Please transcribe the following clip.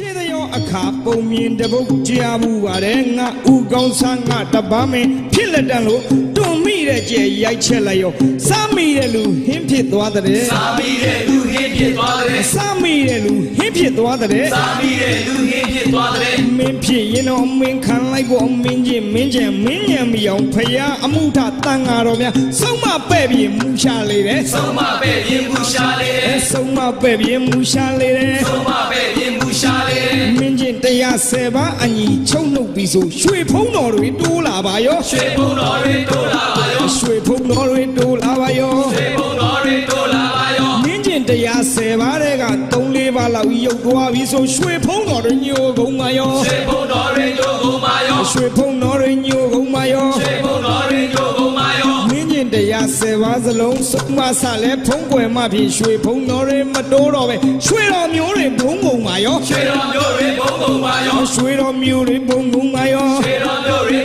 ရှေးသရောအခါပုံမြင်တပုတ်ကြားဘူးပါတယ်ငါဥကောင်းဆန်းငါတပန်းမင်းဖြစ်လက်တန်လို့တွန်မိတဲ့ကြဲရိုက်ချက်လိုက်ရောစားမိတဲ့လူဟင်းဖြစ်သွားတဲ့သာမီတဲ့လူဟင်းဖြစ်သွားတဲ့စားမိတဲ့လူဟင်းဖြစ်သွားတဲ့သာမီတဲ့လူဟင်းဖြစ်သွားတဲ့မင်းဖြစ်ရင်တော့မင်းခံလိုက်ဖို့မင်းချင်းမင်းချင်မင်းညံမီအောင်ဖယားအမှုထတန်ဃာတော်များဆုံးမပဲ့ပြီးမူရှာလေတယ်ဆုံးမပဲ့ပြင်းမှုရှာလေတယ်ဆုံးမပဲ့ပြီးမူရှာလေတယ်ဆုံးမပဲ့ 10ပါးအညီချုပ်နှုတ်ပြီးဆိုရွှေဖုံးတော်တွေတိုးလာပါရောရွှေဖုံးတော်တွေတိုးလာပါရောရွှေဖုံးတော်တွေတိုးလာပါရောရွှေဖုံးတော်တွေတိုးလာပါရောမြင်းကျင်တရား10ပါးတဲ့က3 4ပါးလောက်ရုပ်သွားပြီးဆိုရွှေဖုံးတော်တွေညိုကုန်ပါရောရွှေဖုံးတော်တွေညိုကုန်ပါရောရွှေဖုံးတော်တွေညိုကုန်ပါရောရွှေဖုံးတော်တွေညိုကုန်ပါရောမြင်းကျင်တရား10ပါးစလုံးစုမဆလဲဖုံးကွယ်မှဖြင့်ရွှေဖုံးတော်တွေမတိုးတော့ပဲရွှေတော်မျိုးတွေဘုံကုန်ပါရောရွှေတော် ရွှေတော်မြို့တွင်ဘုံဘုံမယောရွှေတော်မြို့တွင်